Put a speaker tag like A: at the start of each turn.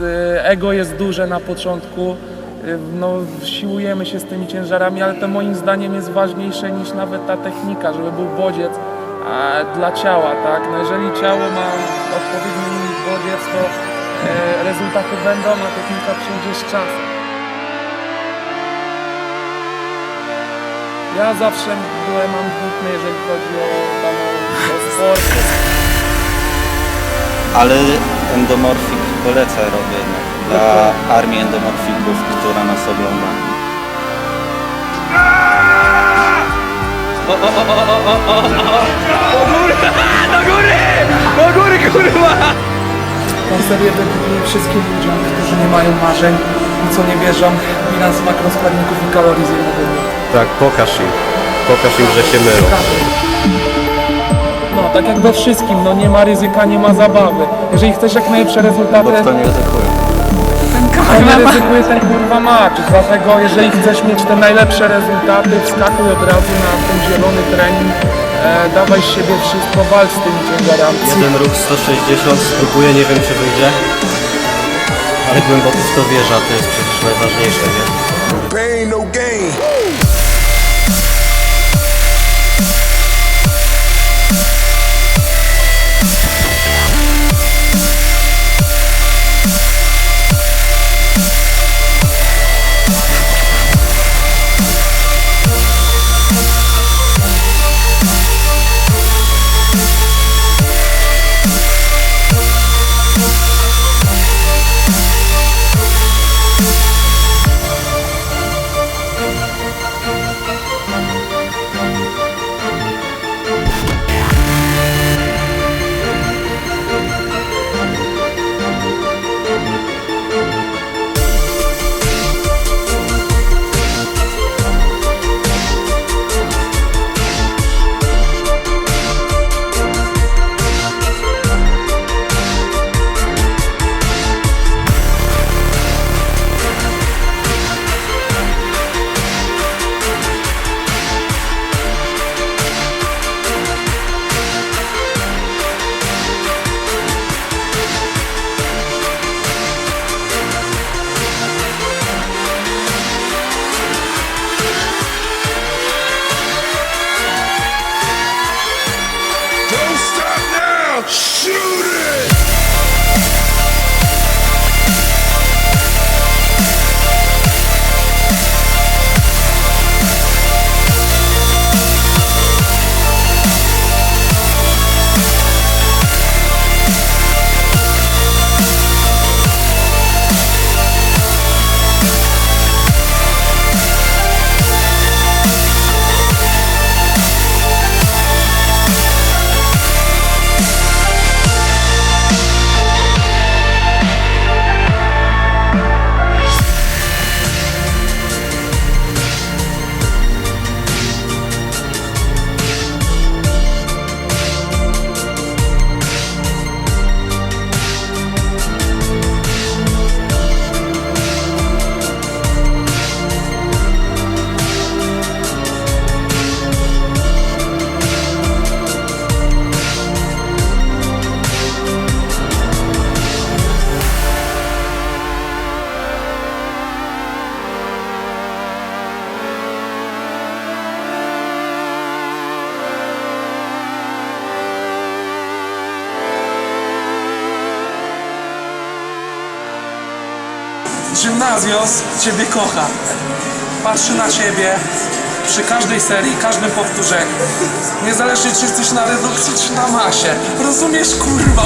A: y, ego jest duże na początku, y, no, siłujemy się z tymi ciężarami, ale to moim zdaniem jest ważniejsze niż nawet ta technika, żeby był bodziec dla ciała, tak? No jeżeli ciało ma odpowiedni bodziec, to e, rezultaty będą, a technika przyjdzie z czasem. Ja zawsze byłem ambitny, jeżeli chodzi o, o sport.
B: Ale endomorfik poleca robię dla armii endomorfików, która nas ogląda.
A: Tą serię dedykuję wszystkim ludziom, którzy nie mają marzeń, nic co nie wierzą, bilans makroskładników i kalorii z jednego.
C: Tak, pokaż im. Pokaż im, że się mylą.
A: Tak jak we wszystkim, no nie ma ryzyka, nie ma zabawy. Jeżeli chcesz jak najlepsze rezultaty,
B: Bo kto nie ryzykuje?
A: to nie ryzykuje ten kurwa mecz. Dlatego jeżeli chcesz mieć te najlepsze rezultaty, wskakuj od razu na ten zielony trening, e, dawaj z siebie wszystko, walcz z tymi ciężarami.
C: Jeden ruch 160, spróbuję, nie wiem czy wyjdzie. Ale głęboko w to wierzę, a to jest przecież najważniejsze, nie?
D: Pain, no gain.
A: Gimnazjos Ciebie kocha. Patrzy na Ciebie przy każdej serii, każdym powtórzeniu. Niezależnie czy jesteś na redukcji, czy na masie. Rozumiesz, kurwa?